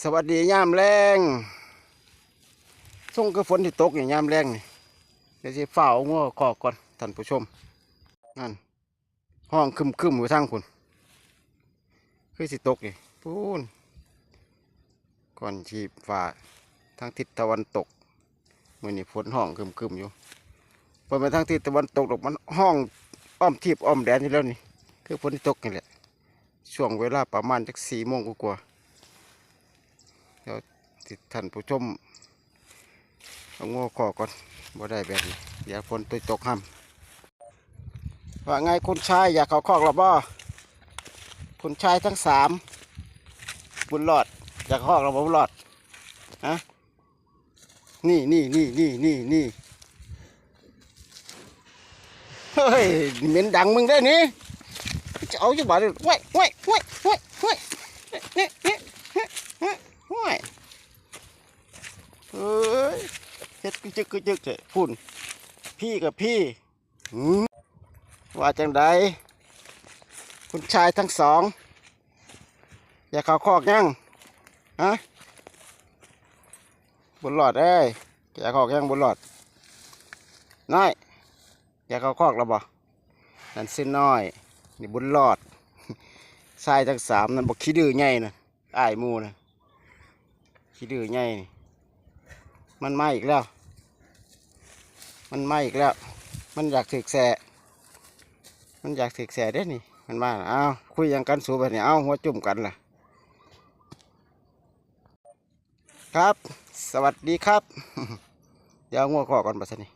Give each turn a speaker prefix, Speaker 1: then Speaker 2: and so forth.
Speaker 1: สวัสดียามแรงส่งคือฝนที่ตกอย่างยามแรงนี่เดี๋ยวสิฝ้างัวขอกก่อนท่านผู้ชมนั่นห้องคึมคึมอยู่ทางคุณคือสิตกนี่พูนก่อนชีฝ่าทางทิศตะวันตกมือนี้ฝนห้องคึมคึมอยู่พอมาทางทิศตะวันตกดอกมันห้องอ้อมทิพย์อ้อมแดนอยู่แล้วนี่คือฝนที่ตกนี่แหละช่วงเวลาประมาณจักสี่โมงกว่า เดี๋ยวติดท่านผู้ชมเอางอคอก่อนบ่ได้แบบนี้เดี๋ยวฝนตกตกห้ำว่าไงคุณชายอยากเขาคอกหรอบ่คุณชายทั้งสามบุญรอดอยากเข้าคอกหรอบ่บุญรอดฮะนี่นี่นี่นี่นี่นี่เฮ้ยเหม็นดังมึงได้นี่จะเอาจังบาดเลยว้ยว้ยว้ยว้ยว้ยเนี่ยเนี่ยเนี่ยเนี่ยว้ย เอ้ยเฮ็ดกึกจึกกึกจึกเจ้พุ่น พี่กับพี่ว่าจังใดคุณชายทั้งสอง อย่าเขาคอกยังฮะบุญหลอดเอ้ยอย่าเขาคอกยังบุญหลอดน้อยอย่าเขาคอกแล้วบ่นั่นสิน้อย นี่บุญรอดทรายทั้งสามนั่นบอกขี้ดื้อใหญ่นะอ้ายหมูนะขี้ดื้อใหญ่นี่ มันมาอีกแล้ว มันมาอีกแล้ว มันอยากถึกแสมันอยากถึกแสเด้นี่ มันมาอ้าวคุยยังกันสูบแบบนี้อ้าหัวจุ่มกันล่ะ ครับ สวัสดีครับ เดี๋ยวเอางัวขอก่อนบัสนี้